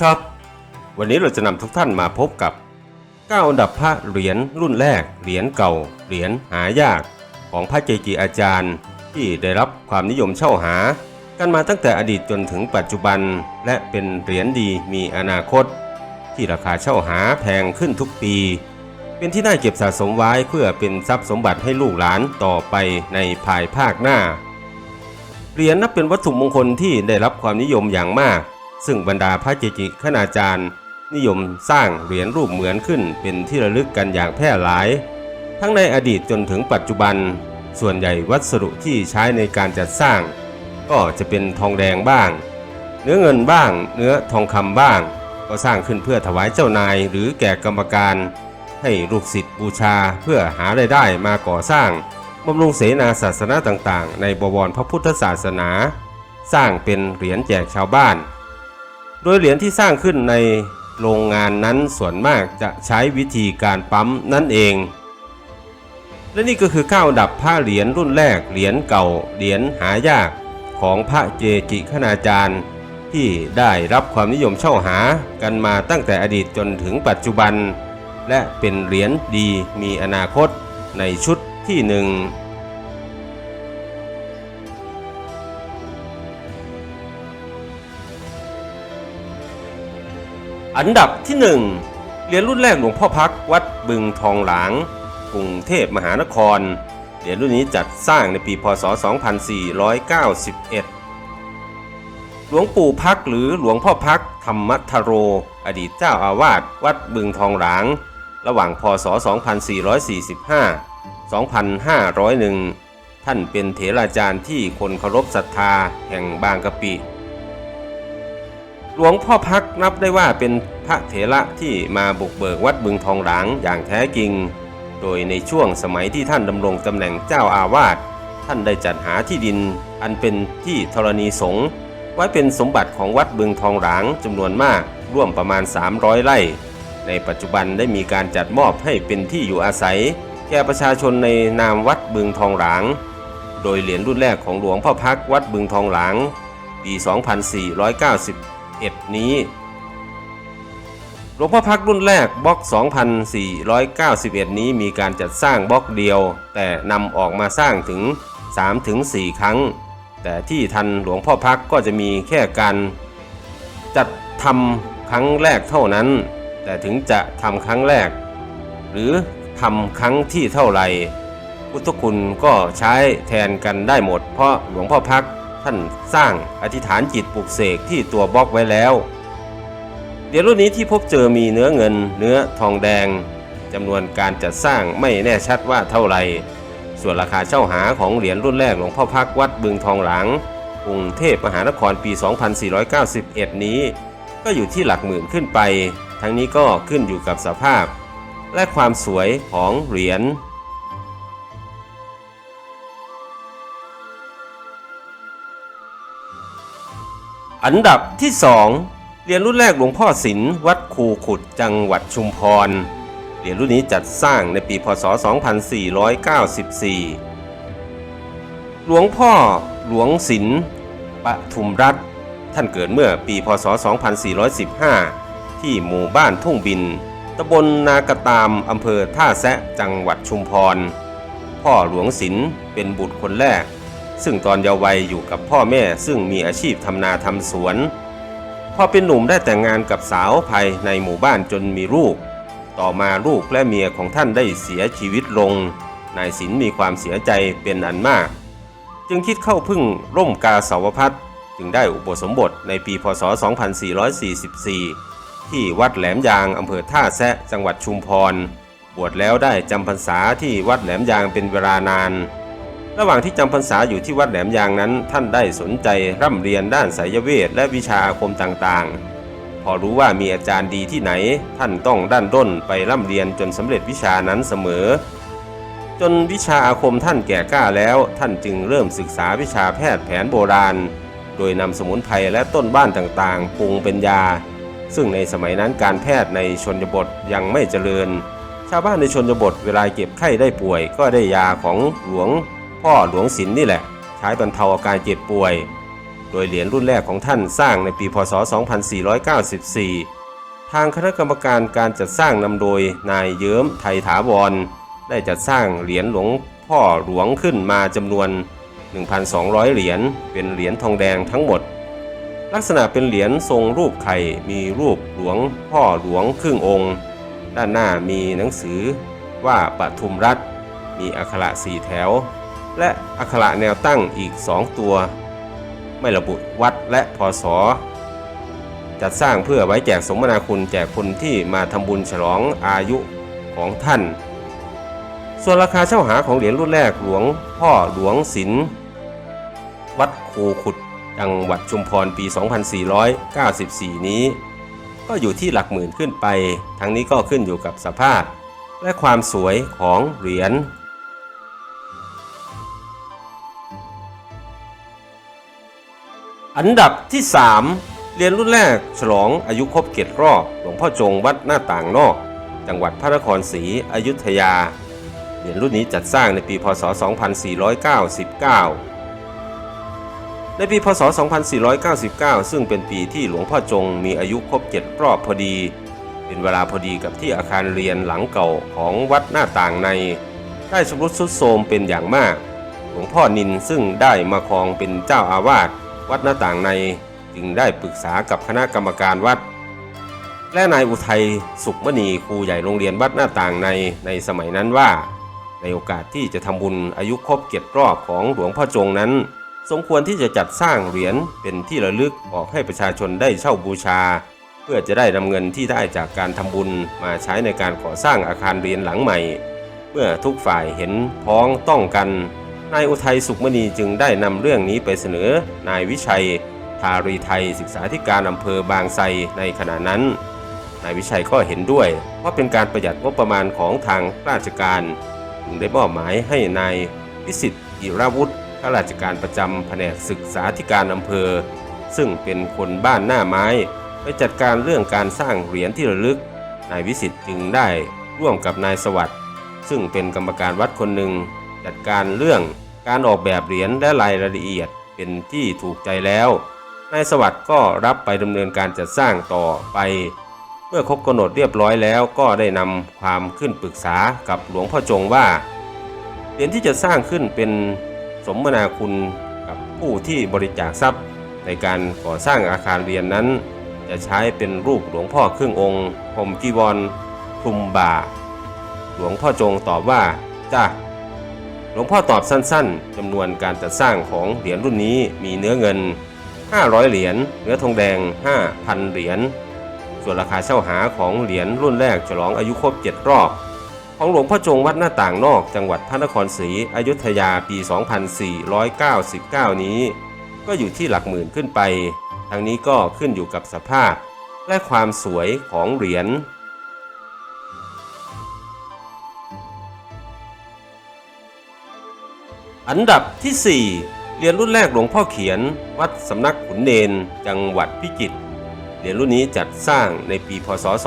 ครับ วันนี้เราจะนำทุกท่านมาพบกับ 9 อันดับพระเหรียญรุ่นแรก เหรียญเก่า เหรียญหายาก ของพระเกจิอาจารย์ ที่ได้รับความนิยมเช่าหา กันมาตั้งแต่อดีตจนถึงปัจจุบัน และเป็นเหรียญดีมีอนาคต ที่ราคาเช่าหาแพงขึ้นทุกปี เป็นที่น่าเก็บสะสมไว้เพื่อเป็นทรัพย์สมบัติให้ลูกหลานต่อไปในภายภาคหน้าเหรียญนับเป็นวัตถุมงคลที่ได้รับความนิยมอย่างมาก ซึ่งบรรดาพระเกจิคณาจารย์ นิยมสร้างเหรียญรูปเหมือนขึ้นเป็นที่ระลึกกันอย่างแพร่หลาย ทั้งในอดีตจนถึงปัจจุบัน ส่วนใหญ่วัสดุที่ใช้ในการจัดสร้าง ก็จะเป็นทองแดงบ้าง เนื้อเงินบ้าง เนื้อทองคำบ้าง ก็สร้างขึ้นเพื่อถวายเจ้านายหรือแก่กรรมการ ให้ลูกศิษย์บูชาเพื่อหารายได้มาก่อสร้างบำรุงเสนาศาสนาต่างๆ ในบวรพระพุทธศาสนา สร้างเป็นเหรียญแจกชาวบ้าน โดยเหรียญที่สร้างขึ้นในโรงงานนั้นส่วนมากจะใช้วิธีการปั๊มนั่นเอง และนี่ก็คือข้าวดับผ้าเหรียญรุ่นแรกเหรียญเก่าเหรียญหายากของพระเจจิคณาจารย์ ที่ได้รับความนิยมเช่าหากันมาตั้งแต่อดีตจนถึงปัจจุบัน และเป็นเหรียญดีมีอนาคตในชุดที่หนึ่ง อันดับที่หนึ่งเหรียญรุ่นแรกหลวงพ่อพักวัดบึงทองหลางกรุงเทพมหานคร เหรียญรุ่นนี้จัดสร้างในปีพศ 2491 หลวงปู่พักหรือหลวงพ่อพักธรรมทโร อดีตเจ้าอาวาสวัดบึงทองหลาง ระหว่างพศ 2445 2501 ท่านเป็นเถราจารย์ที่คนเคารพศรัทธาแห่งบางกะปิ หลวงพ่อพักนับได้ว่าเป็นพระเถระที่มาบุกเบิกวัดบึงทองหลางอย่างแท้จริง โดยในช่วงสมัยที่ท่านดำรงตำแหน่งเจ้าอาวาสท่านได้จัดหาที่ดินอันเป็นที่ธรณีสงฆ์ไว้เป็นสมบัติของวัดบึงทองหลางจำนวนมากร่วมประมาณ 300 ไร่ ในปัจจุบันได้มีการจัดมอบให้เป็นที่อยู่อาศัย แก่ประชาชนในนามวัดบึงทองหลาง โดยเหรียญรุ่นแรกของหลวงพ่อพักวัดบึงทองหลาง ปี 21 นี้ หลวงพ่อพักรุ่นแรกบล็อก 2491 นี้มีการจัดสร้างบล็อกเดียว แต่นำออกมาสร้างถึง 3-4 ครั้ง แต่ที่ทันหลวงพ่อพักก็จะมีแค่การจัดทำครั้งแรกเท่านั้น แต่ถึงจะทำครั้งแรก หรือทำครั้งที่เท่าไหร่พุทธคุณก็ใช้แทนกันได้หมด เพราะหลวงพ่อพัก ท่านสร้างอธิษฐานจิตปลุกเสกที่ตัวบล็อกไว้แล้วเดี๋ยวรุ่นนี้ที่พบเจอมีเนื้อเงิน เนื้อทองแดงจำนวนการจัดสร้างไม่แน่ชัดว่าเท่าไหร่ ส่วนราคาเช่าหาของเหรียญรุ่นแรกหลวงพ่อพักวัดบึงทองหลังกรุงเทพมหานครปี 2491 นี้ ก็อยู่ที่หลักหมื่นขึ้นไป ทั้งนี้ก็ขึ้นอยู่กับสภาพ และความสวยของเหรียญ อันดับที่2เหรียญรุ่นแรกหลวงพ่อศิลวัดคูขุดจังหวัดชุมพรเหรียญรุ่นนี้จัดสร้างในปีพศ 2494 หลวงพ่อหลวงศิลปทุมรัฐ ท่านเกิดเมื่อปีพศ 2415 ที่หมู่บ้านทุ่งบินตำบลนากระตามอำเภอท่าแซะจังหวัดชุมพร พ่อหลวงศิลป์เป็นบุตรคนแรก ซึ่งตอนเยาว์วัยอยู่กับพ่อแม่ซึ่งมีอาชีพทำนาทำสวน พอเป็นหนุ่มได้แต่งงานกับสาวภายในหมู่บ้านจนมีลูก ต่อมาลูกและเมียของท่านได้เสียชีวิตลง นายศิลมีความเสียใจเป็นอันมาก จึงคิดเข้าพึ่งร่มกาสาวพัดจึงได้อุปสมบทในปีพศ 2444 ที่วัดแหลมยางอำเภอท่าแซะจังหวัดชุมพร บวชแล้วได้จำพรรษาที่วัดแหลมยางเป็นเวลานาน ระหว่างที่จำพรรษาอยู่ที่วัดแหลมยางนั้น ท่านได้สนใจร่ำเรียนด้านไสยเวทและวิชาอาคมต่างๆ พอรู้ว่ามีอาจารย์ดีที่ไหน ท่านต้องด้านด้นไปร่ำเรียนจนสำเร็จวิชานั้นเสมอ จนวิชาอาคมท่านแก่กล้าแล้ว ท่านจึงเริ่มศึกษาวิชาแพทย์แผนโบราณ โดยนำสมุนไพรและต้นบ้านต่างๆปรุงเป็นยา ซึ่งในสมัยนั้นการแพทย์ในชนบทยังไม่เจริญ ชาวบ้านในชนบทเวลาเก็บไข้ได้ป่วย ก็ได้ยาของหลวง พ่อหลวงศิลป์นี่แหละ ใช้บรรเทาอาการเจ็บป่วย โดยเหรียญรุ่นแรกของท่านสร้างในปีพศ 2494 ทางคณะกรรมการการจัดสร้างนำโดยนายเยิ้มไทยถาวร ได้จัดสร้างเหรียญหลวงพ่อหลวงขึ้นมาจำนวน 1,200 เหรียญเป็นเหรียญทองแดงทั้งหมด ลักษณะเป็นเหรียญทรงรูปไข่มีรูปหลวงพ่อหลวงครึ่งองค์ ด้านหน้ามีหนังสือว่าปทุมรัฐมีอักขระสี่แถว และอักขระแนวตั้งอีกสองตัว ไม่ระบุวัดและพศจัดสร้างเพื่อไว้แจกสมนาคุณแจกคนที่มาทำบุญฉลองอายุของท่าน ส่วนราคาเช่าหาของเหรียญรุ่นแรกหลวงพ่อหลวงศิลวัดโคขุดจังหวัดชุมพรปี 2494 นี้ ก็อยู่ที่หลักหมื่นขึ้นไป ทั้งนี้ก็ขึ้นอยู่กับสภาพ และความสวยของเหรียญ อันดับที่ 3 เรียนรุ่นแรก ฉลองอายุครบเกียรติรอบหลวงพ่อจงวัดหน้าต่างนอก จังหวัดพระนครศรีอยุธยา เหรียญรุ่นนี้จัดสร้างในปีพศ 2499 ในปีพศ 2499 ซึ่งเป็นปีที่หลวงพ่อจงมีอายุครบเจ็ดรอบพอดี เป็นเวลาพอดีกับที่อาคารเรียนหลังเก่าของวัดหน้าต่างใน ได้ชำรุดทรุดโทรมเป็นอย่างมาก หลวงพ่อนินซึ่งได้มาครองเป็นเจ้าอาวาส วัดหน้าต่างในจึงได้ปรึกษากับคณะกรรมการวัด และนายอุทัยสุขมณีครูใหญ่โรงเรียนวัดหน้าต่างในในสมัยนั้นว่า ในโอกาสที่จะทำบุญอายุครบเกียรติรอบของหลวงพ่อจงนั้น สมควรที่จะจัดสร้างเหรียญเป็นที่ระลึกออกให้ประชาชนได้เช่าบูชา เพื่อจะได้นำเงินที่ได้จากการทำบุญมาใช้ในการก่อสร้างอาคารเรียนหลังใหม่ เมื่อทุกฝ่ายเห็นพ้องต้องกัน นายอุทัยสุขมณีจึงได้นำเรื่องนี้ไปเสนอนายวิชัยทารีไทยศึกษาธิการอำเภอบางไทรในขณะนั้น นายวิชัยก็เห็นด้วยเพราเป็นการประหยัดงบประมาณของทางราชการจึงได้มอบหมายให้นายวิสิทธิ์อิราวุธข้าราชการประจำแผนกศึกษาธิการอำเภอ ซึ่งเป็นคนบ้านหน้าไม้ ไปจัดการเรื่องการสร้างเหรียญที่ระลึก นายวิสิทธิ์จึงได้ร่วมกับนายสวัสดิ์ซึ่งเป็นกรรมการวัดคนหนึ่งจัดการเรื่อง การออกแบบเหรียญและรายละเอียดเป็นที่ถูกใจแล้วนายสวัสด์ก็รับไปดำเนินการจัดสร้างต่อไป เมื่อครบกำหนดเรียบร้อยแล้วก็ได้นำความขึ้นปรึกษากับหลวงพ่อจงว่า เหรียญที่จะสร้างขึ้นเป็นสมนาคุณกับผู้ที่บริจาคทรัพย์ ในการก่อสร้างอาคารเรียนนั้น จะใช้เป็นรูปหลวงพ่อครึ่งองค์ห่มกีวรคลุมบ่า หลวงพ่อจงตอบว่าจ้า หลวงพ่อตอบสั้นๆจำนวนการจัดสร้างของเหรียญรุ่นนี้มีเนื้อเงิน 500 เหรียญเนื้อทองแดง 5,000 เหรียญส่วนราคาเช่าหาของเหรียญรุ่นแรกฉลองอายุครบ 7 รอบ ของหลวงพ่อจงวัดหน้าต่างนอกจังหวัดพระนครศรีอยุธยาปี 2499 นี้ ก็อยู่ที่หลักหมื่นขึ้นไป ทั้งนี้ก็ขึ้นอยู่กับสภาพ และความสวยของเหรียญ อันดับที่ 4 เรียญรุ่นแรกหลวงพ่อเขียน วัดสำนักขุนเนน จังหวัดพิจิตรเรียญรุ่นนี้จัดสร้างในปีพศ 2499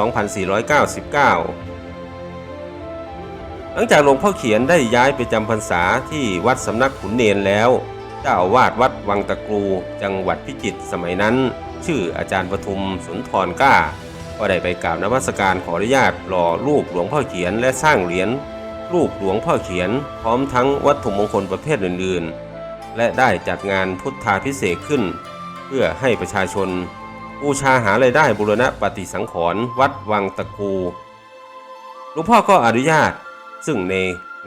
หลังจากหลวงพ่อเขียนได้ย้ายไปจำพรรษาที่วัดสำนักขุนเนนแล้ว เจ้าอาวาสวัดวังตะกรูจังหวัดพิจิตรสมัยนั้น ชื่ออาจารย์ปทุมสุนทรกล้า ก็ได้ไปกราบนมัสการขออนุญาตหล่อรูปหลวงพ่อเขียนและสร้างเหรียญ รูปหลวงพ่อเขียน พร้อมทั้งวัตถุมงคลประเภทอื่นๆ และได้จัดงานพุทธาพิเศษขึ้น เพื่อให้ประชาชนบูชาหารายได้บุรณะปฏิสังขรณ์วัดวังตะกูหลวงพ่อก็อนุญาต ซึ่งใน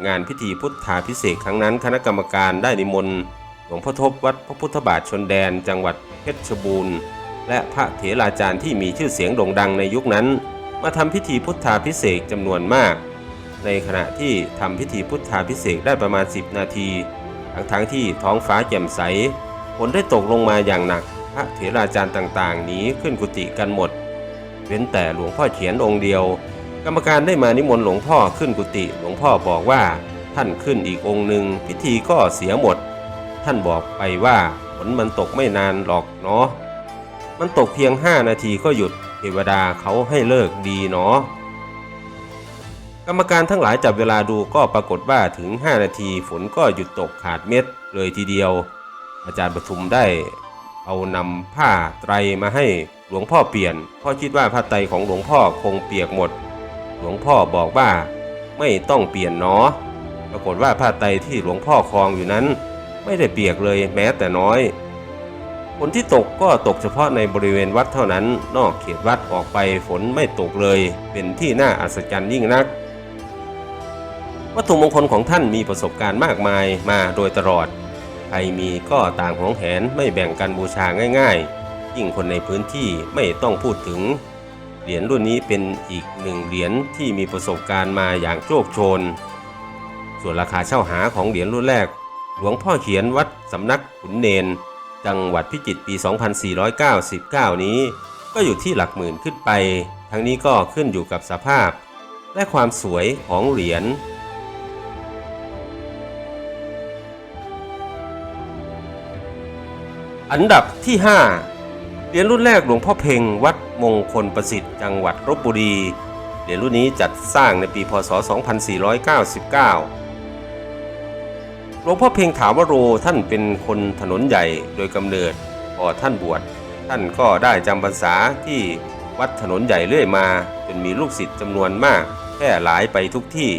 งานพิธีพุทธาพิเศษครั้งนั้นคณะกรรมการได้นิมนต์หลวงพ่อทบวัดพระพุทธบาทชนแดนจังหวัดเพชรบูรณ์ และพระเถราจารย์ที่มีชื่อเสียงโด่งดังในยุคนั้น มาทำพิธีพุทธาพิเศษจำนวนมาก ในขณะที่ทำพิธีพุทธาพิเศษได้ประมาณ 10 นาทีทั้งทั้งๆที่ท้องฟ้าแจ่มใสฝนได้ตกลงมาอย่างหนัก พระเถราจารย์ต่างๆหนีขึ้นกุฏิกันหมด เว้นแต่หลวงพ่อเขียนองค์เดียว กรรมการได้มานิมนต์หลวงพ่อขึ้นกุฏิหลวงพ่อบอกว่าท่านขึ้นอีกองค์หนึ่งพิธีก็เสียหมด ท่านบอกไปว่าฝนมันตกไม่นานหรอกเนาะมันตกเพียง5นาทีก็หยุดเทวดาเขาให้เลิกดีเนาะ กรรมการทั้งหลายจับเวลาดูก็ปรากฏว่าถึง 5 นาทีฝนก็หยุดตกขาดเม็ดเลยทีเดียว อาจารย์ปทุมได้ เอานำผ้าไตรมาให้หลวงพ่อเปลี่ยนเพราะคิดว่าผ้าไตรของหลวงพ่อคงเปียกหมด หลวงพ่อบอกว่าไม่ต้องเปลี่ยนเนาะปรากฏว่าผ้าไตรที่หลวงพ่อคลองอยู่นั้น ไม่ได้เปียกเลยแม้แต่น้อยฝนที่ตกก็ตกเฉพาะในบริเวณวัดเท่านั้น นอกเขตวัดออกไปฝนไม่ตกเลย เป็นที่น่าอัศจรรย์ยิ่งนัก วัตถุมงคลของท่านมีประสบการณ์มากมายมาโดยตลอด ใครมีก็ต่างหวงแหนไม่แบ่งกันบูชาง่าย ๆ ยิ่งคนในพื้นที่ไม่ต้องพูดถึง เหรียญรุ่นนี้เป็นอีกหนึ่งเหรียญที่มีประสบการณ์มาอย่างโชคโชน ส่วนราคาเช่าหาของเหรียญรุ่นแรก หลวงพ่อเขียนวัดสำนักขุนเนน จังหวัดพิจิตรปี 2499 นี้ ก็อยู่ที่หลักหมื่นขึ้นไป ทั้งนี้ก็ขึ้นอยู่กับสภาพ และความสวยของเหรียญ อันดับที่ 5 เหรียญรุ่นแรกหลวงพ่อเพ่งวัดมงคลประสิทธิ์จังหวัดลบบุรี เหรียญรุ่นนี้จัดสร้างในปีพศ 2499 หลวงพ่อเพ่งถามวโรท่านเป็นคนถนนใหญ่โดยกำเนิดพอท่านบวชท่านก็ได้จำพรรษาที่วัดถนนใหญ่เรื่อยมา จนมีลูกศิษย์จำนวนมากแพร่หลายไปทุกที่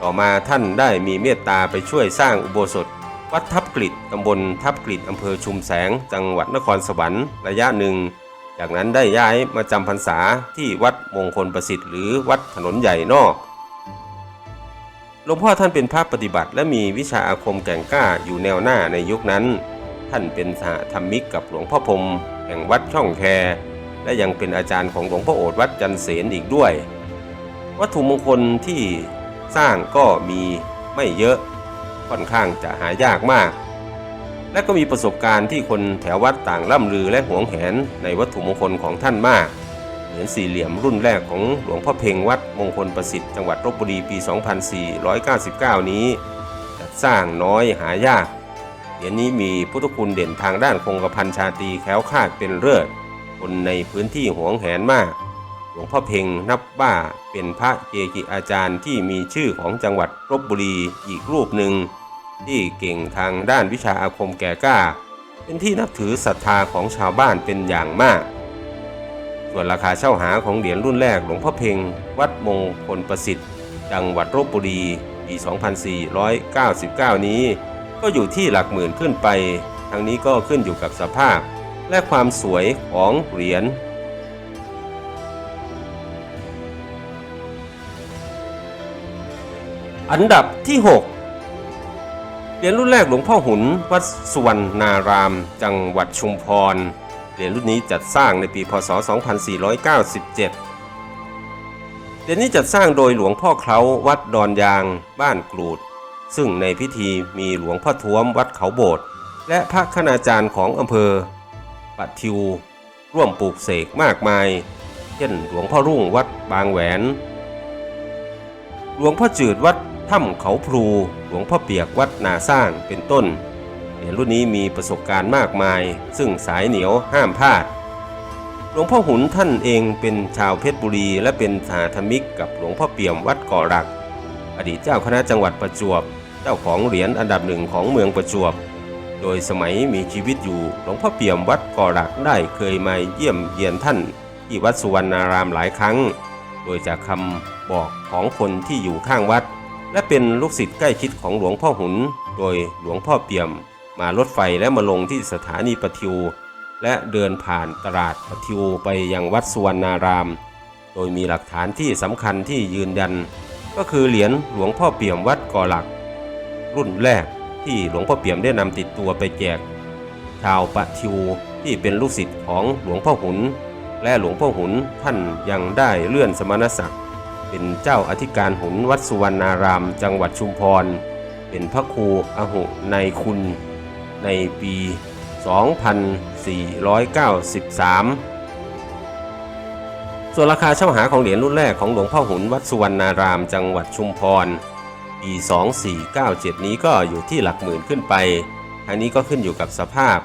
ต่อมาท่านได้มีเมตตาไปช่วยสร้างอุโบสถ วัดทับกลิดตำบลทับกลิดอำเภอชุมแสง จังหวัดนครสวรรค์ระยะหนึ่ง จากนั้นได้ย้ายมาจำพรรษาที่วัดมงคลประสิทธิ์หรือวัดถนนใหญ่นอกหลวงพ่อท่านเป็นพระปฏิบัติ และมีวิชาอาคมแก่งกล้าอยู่แนวหน้าในยุคนั้น ท่านเป็นสหธรรมิกกับหลวงพ่อพรมแห่งวัดช่องแค และยังเป็นอาจารย์ของหลวงพ่อโอษวัดจันเสนอีกด้วย วัตถุมงคลที่สร้างก็มีไม่เยอะ ค่อนข้างจะหายากมาก และก็มีประสบการณ์ที่คนแถววัดต่างล่ำลือและหวงแหนในวัตถุมงคลของท่านมากเหรียญสี่เหลี่ยมรุ่นแรกของหลวงพ่อเพ็งวัดมงคลประสิทธิ์จังหวัดลบบุรีปี 2499 นี้จัดสร้างน้อยหายากเหรียญนี้มีพุทธคุณเด่นทางด้านคงกระพันชาตีแคล้วคลาดเป็นเลิศคนในพื้นที่หวงแหนมาก หลวงพ่อเพ็งนับว่าเป็นพระเกจิอาจารย์ที่มีชื่อของจังหวัดลบบุรีอีกรูปหนึ่ง ที่เก่งทางด้านวิชาอาคมแก่กล้า เป็นที่นับถือศรัทธาของชาวบ้านเป็นอย่างมาก ส่วนราคาเช่าหาของเหรียญรุ่นแรกหลวงพ่อเพ็งวัดมงคลประสิทธิ์ จังหวัดลบบุรีปี 2499 นี้ ก็อยู่ที่หลักหมื่นขึ้นไป ทั้งนี้ก็ขึ้นอยู่กับสภาพ และความสวยของเหรียญ อันดับที่ 6 เหรียญรุ่นแรกหลวงพ่อหุน วัดสุวรรณาราม จังหวัดชุมพร เหรียญรุ่นนี้จัดสร้างในปีพศ 2497 เหรียญนี้จัดสร้างโดยหลวงพ่อเคล้าวัดดอนยาง บ้านกรูด ซึ่งในพิธีมีหลวงพ่อท้วมวัดเขาโบสถ์และพระคณาจารย์ของอำเภอปัตทิว ร่วมปลูกเสกมากมาย เช่นหลวงพ่อรุ่งวัดบางแหวน หลวงพ่อจืดวัด ถ้ำเขาพลูหลวงพ่อเปียกวัดนาสร้างเป็นต้น เหรียญรุ่นนี้มีประสบการณ์มากมาย ซึ่งสายเหนียวห้ามพลาด หลวงพ่อหุนท่านเองเป็นชาวเพชรบุรี และเป็นสาธมิกกับหลวงพ่อเปี่ยมวัดก่อรัก อดีตเจ้าคณะจังหวัดประจวบ เจ้าของเหรียญอันดับหนึ่งของเมืองประจวบ โดยสมัยมีชีวิตอยู่หลวงพ่อเปี่ยมวัดก่อรักได้เคยมาเยี่ยมเยียนท่าน ที่วัดสุวรรณารามหลายครั้ง โดยจากคำบอกของคนที่อยู่ข้างวัด และเป็นลูกศิษย์ใกล้ชิดของหลวงพ่อหุน โดยหลวงพ่อเปี่ยม มารถไฟและมาลงที่สถานีปทิว และเดินผ่านตลาดปทิวไปยังวัดสุวรรณาราม โดยมีหลักฐานที่สำคัญที่ยืนยัน ก็คือเหรียญหลวงพ่อเปี่ยมวัดก่อหลัก รุ่นแรกที่หลวงพ่อเปี่ยมได้นำติดตัวไปแจก ชาวปะทิวที่เป็นลูกศิษย์ของหลวงพ่อหุน และหลวงพ่อหุนท่านยังได้เลื่อนสมณศักดิ์ เป็นเจ้าอธิการหุนวัดสุวรรณาราม จังหวัดชุมพร เป็นพระครูอหุในคุณในปี 2493 ส่วนราคาเช่าหาของเหรียญรุ่นแรกของหลวงพ่อหุนวัดสุวรรณาราม จังหวัดชุมพร ปี 2497 นี้ก็อยู่ที่หลักหมื่นขึ้นไปทางนี้ก็ขึ้นอยู่กับสภาพ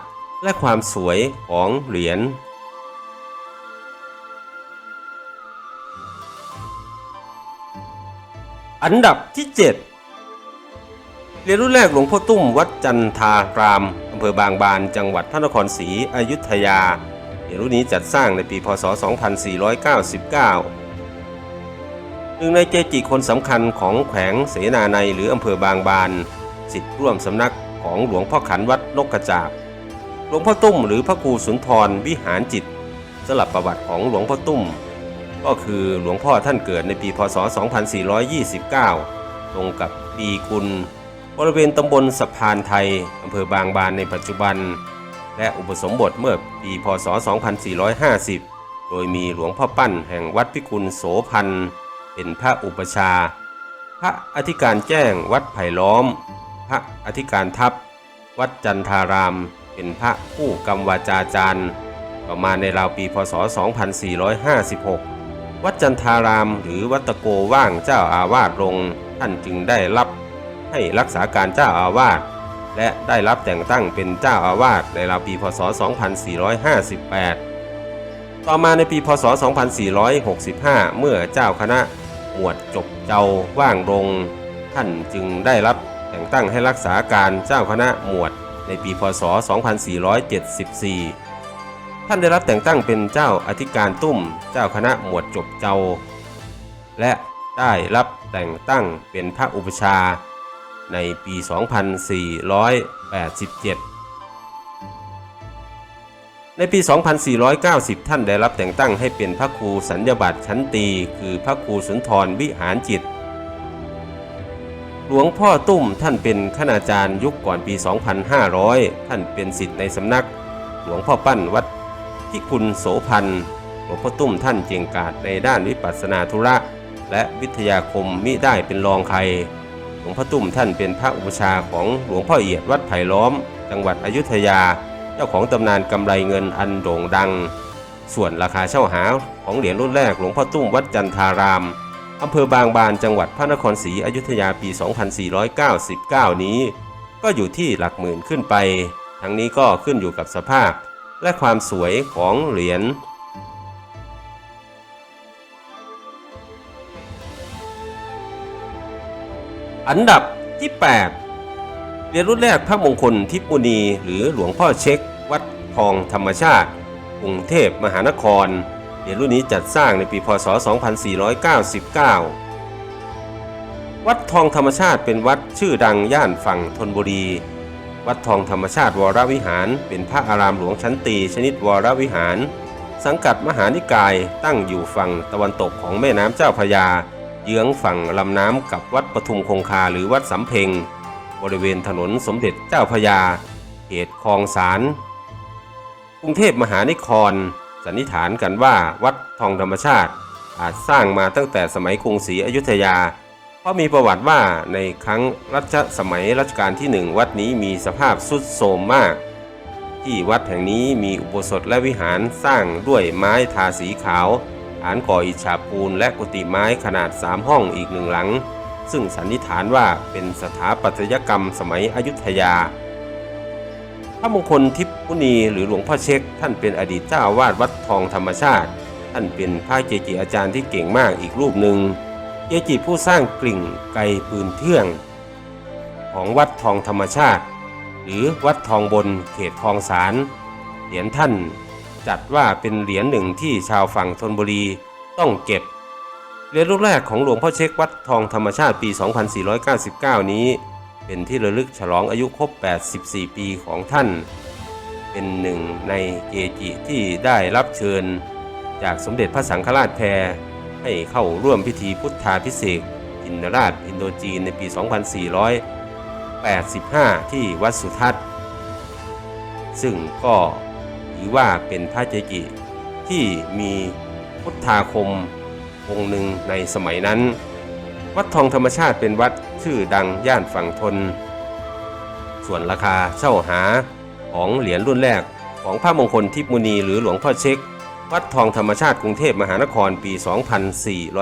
และความสวยของเหรียญ อันดับที่ 7 เรียญรุ่นแรกหลวงพ่อตุ้มวัดจันทารามอำเภอบางบานจังหวัดพระนครศรีอยุธยาเรียญรุ่นนี้จัดสร้างในปีพศ 2499 หนึ่งในเจจิคนสำคัญของแขวงเสนาในหรืออำเภอบางบานสิทธิ์ร่วมสำนักของหลวงพ่อขันวัดนกกระจาบหลวงพ่อตุ้มหรือพระครูสุนทรวิหารจิตสลับประวัติของหลวงพ่อตุ้ม ก็คือหลวงพ่อท่านเกิดในปีพศ 2429 ตรงกับปีกุลบริเวณตำบลสะพานไทยอำเภอบางบานในปัจจุบัน และอุปสมบทเมื่อปีพศ 2450 โดยมีหลวงพ่อปั้นแห่งวัดพิกุลโสพันเป็นพระอุปชา พระอธิการแจ้งวัดไผ่ล้อม พระอธิการทัพ วัดจันทาราม เป็นพระผู้กำวาจาจารย์ ประมาณในราวปีพศ 2456 วัดจันทารามหรือวัดตะโกว่างเจ้าอาวาสลงท่านจึงได้รับให้รักษาการเจ้าอาวาสและได้รับแต่งตั้งเป็นเจ้าอาวาสในราวปีพศ 2458 ต่อมาในปีพศ 2465 เมื่อเจ้าคณะหมวดจบเจ้าว่างลง ท่านจึงได้รับแต่งตั้งให้รักษาการเจ้าคณะหมวดในปีพศ 2474 ท่านได้รับแต่งตั้งเป็นเจ้าอธิการตุ้ม เจ้าคณะหมวดจบเจ้า และได้รับแต่งตั้งเป็นพระอุปชาในปี 2487 ในปี 2490 ท่านได้รับแต่งตั้งให้เป็นพระครูสัญญาบัตรชั้นตี คือพระครูสุนทรวิหารจิต หลวงพ่อตุ้มท่านเป็นคณาจารย์ยุคก่อนปี 2500 ท่านเป็นศิษย์ในสำนักหลวงพ่อปั้นวัด พิคุณโสพันธ์หลวงพ่อตุ้มท่านเจียงกาจในด้านวิปัสสนาธุระ และวิทยาคมมิได้เป็นรองใคร หลวงพ่อตุ้มท่านเป็นพระอุปชาของหลวงพ่อเอียดวัดไผ่ล้อม จังหวัดอยุธยา เจ้าของตำนานกำไรเงินอันโด่งดัง ส่วนราคาเช่าหาของเหรียญรุ่นแรกหลวงพ่อตุ้มวัดจันทารามอำเภอบางบานจังหวัดพระนครศรีอยุธยาปี 2499 นี้ ก็อยู่ที่หลักหมื่นขึ้นไป ทั้งนี้ก็ขึ้นอยู่กับสภาพ และความสวยของเหรียญอันดับที่ 8 เหรียญรุ่นแรกพระมงคลทิพมุนีหรือหลวงพ่อเช็ค วัดทองธรรมชาติกรุงเทพมหานคร เหรียญรุ่นนี้จัดสร้างในปีพศ 2499 วัดทองธรรมชาติเป็นวัดชื่อดังย่านฝั่งธนบุรี วัดทองธรรมชาติวรวิหาร เป็นพระอารามหลวงชั้นตีชนิดวรวิหาร สังกัดมหานิกายตั้งอยู่ฝั่งตะวันตกของแม่น้ำเจ้าพยา เยื้องฝั่งลำน้ำกับวัดปทุมคงคาหรือวัดสำเพ็ง บริเวณถนนสมเด็จเจ้าพยาเขตคลองสารกรุงเทพมหานคร สันนิษฐานกันว่าวัดทองธรรมชาติอาจสร้างมาตั้งแต่สมัยกรุงศรีอยุธยา เพราะมีประวัติว่าในครั้งรัชสมัยรัชกาลที่หนึ่งวัดนี้มีสภาพทรุดโทรมมาก ที่วัดแห่งนี้มีอุโบสถและวิหารสร้างด้วยไม้ทาสีขาวฐานก่ออิฐฉาบปูนและกุฏิไม้ขนาด 3 ห้องอีกหนึ่งหลัง ซึ่งสันนิษฐานว่าเป็นสถาปัตยกรรมสมัยอยุธยา พระมงคลทิพย์มุนีหรือหลวงพ่อเช็ค ท่านเป็นอดีตเจ้าอาวาสวัดทองธรรมชาติ ท่านเป็นพระเกจิอาจารย์ที่เก่งมากอีกรูปหนึ่ง เกจิผู้สร้างกลิ่งไกปืนเทื่อง ของวัดทองธรรมชาติ หรือวัดทองบนเขตคลองสารเหรียญท่านจัดว่าเป็นเหรียญหนึ่งที่ชาวฝั่งธนบุรีต้องเก็บ เหรียญรูปแรกของหลวงพ่อเช็ควัดทองธรรมชาติปี 2499 นี้ เป็นที่ระลึกฉลองอายุครบ 84 ปีของท่าน เป็นหนึ่งในเกจิที่ได้รับเชิญ จากสมเด็จพระสังฆราชแพร ให้เข้าร่วมพิธีพุทธาพิเศษกจินราชอินโดจีนในปี 2485 ที่วัดสุทัศน์ ซึ่งก็ถือว่าเป็นพระเจจิที่มีพุทธาคมองค์หนึ่งในสมัยนั้น วัดทองธรรมชาติเป็นวัดชื่อดังย่านฝั่งทน ส่วนราคาเช่าหาของเหรียญรุ่นแรกของพระมงคลทิพมุนีหรือหลวงพ่อเช็ค วัดทองธรรมชาติกรุงเทพมหานครปี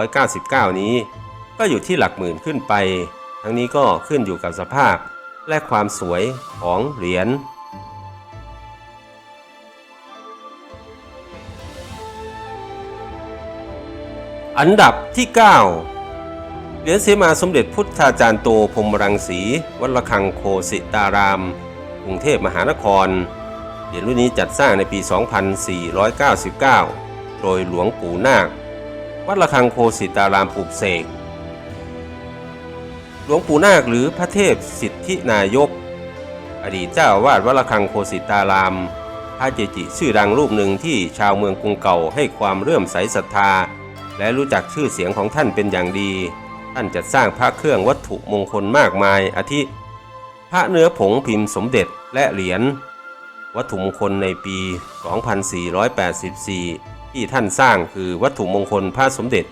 2499 นี้ ก็อยู่ที่หลักหมื่นขึ้นไป ทั้งนี้ก็ขึ้นอยู่กับสภาพและความสวยของเหรียญอันดับที่ 9 เหรียญเสมาสมเด็จพุทธาจารย์โตพรมรังสีวัดระฆังโคสิตาราม กรุงเทพมหานคร เหรียญรุ่นนี้จัดสร้างในปี 2499 โดยหลวงปู่นาค วัดระฆังโคสิตารามปลูกเสก หลวงปู่นาคหรือพระเทพสิทธินายก อดีตเจ้าอาวาสวัดระฆังโคสิตาราม พระเจจิชื่อดังรูปหนึ่งที่ชาวเมืองกรุงเก่าให้ความเลื่อมใสศรัทธา และรู้จักชื่อเสียงของท่านเป็นอย่างดี ท่านจัดสร้างพระเครื่องวัตถุมงคลมากมายอาทิ พระเนื้อผงพิมพ์สมเด็จและเหรียญ วัตถุมงคลในปี 2484 ที่ท่านสร้างคือวัตถุมงคลพระสมเด็จ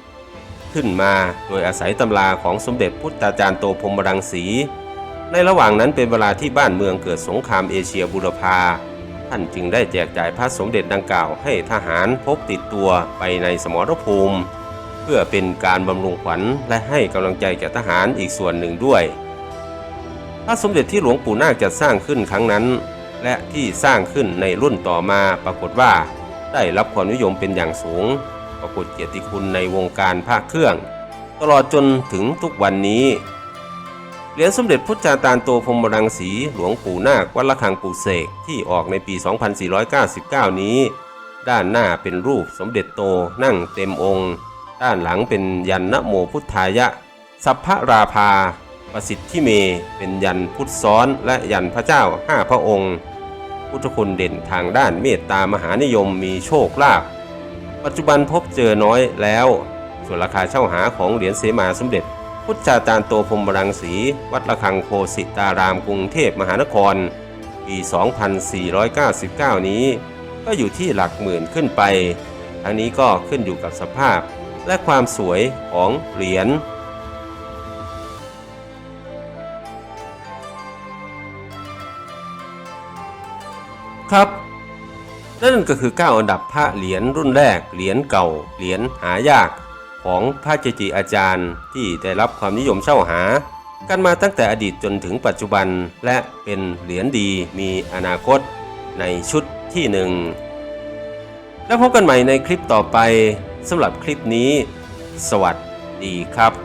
ขึ้นมาโดยอาศัยตำราของสมเด็จพุทธาจารย์โตพรมรังสี ในระหว่างนั้นเป็นเวลาที่บ้านเมืองเกิดสงครามเอเชียบุรพาท่านจึงได้แจกจ่ายพระสมเด็จดังกล่าวให้ทหารพกติดตัวไปในสมรภูมิ เพื่อเป็นการบำรุงขวัญและให้กำลังใจแก่ทหารอีกส่วนหนึ่งด้วย พระสมเด็จที่หลวงปู่นาคจัดสร้างขึ้นครั้งนั้น และที่สร้างขึ้นในรุ่นต่อมาปรากฏว่า ได้รับความนิยมเป็นอย่างสูง ปรากฏเกียรติคุณในวงการพระเครื่อง ตลอดจนถึงทุกวันนี้เหรียญสมเด็จพุทธาตารโตพรมรังสีหลวงปู่นาควัดละคังปู่เสกที่ออกในปี 2499 นี้ ด้านหน้าเป็นรูปสมเด็จโตนั่งเต็มองค์ ด้านหลังเป็นยันนโมพุทธายะ สัพพราภา ประสิทธิเม เป็นยันพุทธซ้อนและยันพระเจ้าห้าพระองค์ พุทธคุณเด่นทางด้านเมตตามหานิยมมีโชคลาภปัจจุบันพบเจอน้อยแล้ว ส่วนราคาเช่าหาของเหรียญเสมาสมเด็จ พุทธาจารย์โตพรมรังสี วัดระฆังโคสิตารามกรุงเทพมหานคร ปี 2499 นี้ ก็อยู่ที่หลักหมื่นขึ้นไป ทั้งนี้ก็ขึ้นอยู่กับสภาพและความสวยของเหรียญ ครับ นั่นก็คือ 9 อันดับพระเหรียญรุ่นแรก เหรียญเก่า เหรียญหายาก ของพระเจจิอาจารย์ที่ได้รับความนิยมเช่าหา กันมาตั้งแต่อดีตจนถึงปัจจุบันและเป็นเหรียญดีมีอนาคตในชุดที่หนึ่งแล้วพบกันใหม่ในคลิปต่อไปสำหรับคลิปนี้ สวัสดีครับ